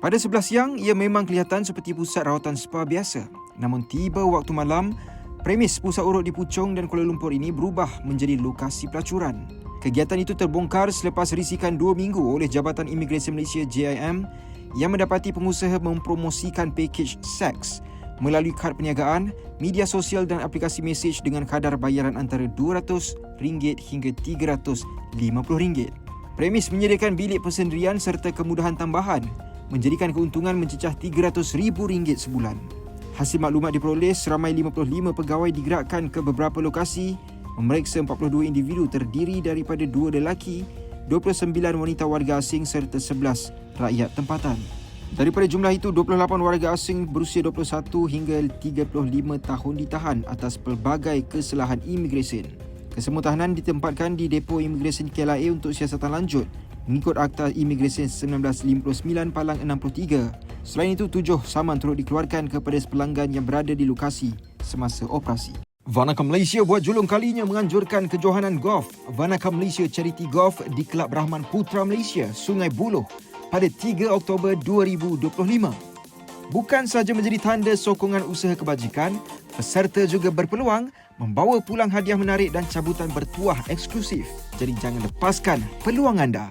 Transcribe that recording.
Pada sebelah siang, ia memang kelihatan seperti pusat rawatan spa biasa. Namun tiba waktu malam, premis pusat urut di Puchong dan Kuala Lumpur ini berubah menjadi lokasi pelacuran. Kegiatan itu terbongkar selepas risikan dua minggu oleh Jabatan Imigresen Malaysia JIM yang mendapati pengusaha mempromosikan pakej seks melalui kad perniagaan, media sosial dan aplikasi mesej dengan kadar bayaran antara RM200 hingga RM350. Premis menyediakan bilik persendirian serta kemudahan tambahan menjadikan keuntungan mencecah RM300,000 sebulan. Hasil maklumat diperoleh seramai 55 pegawai digerakkan ke beberapa lokasi memeriksa 42 individu terdiri daripada dua lelaki, 29 wanita warga asing serta 11 rakyat tempatan. Daripada jumlah itu, 28 warga asing berusia 21 hingga 35 tahun ditahan atas pelbagai kesalahan imigresen. Kesemua tahanan ditempatkan di Depo Imigresen KLIA untuk siasatan lanjut mengikut Akta Imigresen 1959 Palang 63. Selain itu, tujuh saman turut dikeluarkan kepada pelanggan yang berada di lokasi semasa operasi. Vanaka Malaysia buat julung kalinya menganjurkan kejohanan golf. Vanaka Malaysia Charity Golf di Kelab Rahman Putra Malaysia, Sungai Buloh pada 3 Oktober 2025. Bukan sahaja menjadi tanda sokongan usaha kebajikan, peserta juga berpeluang membawa pulang hadiah menarik dan cabutan bertuah eksklusif. Jadi jangan lepaskan peluang anda.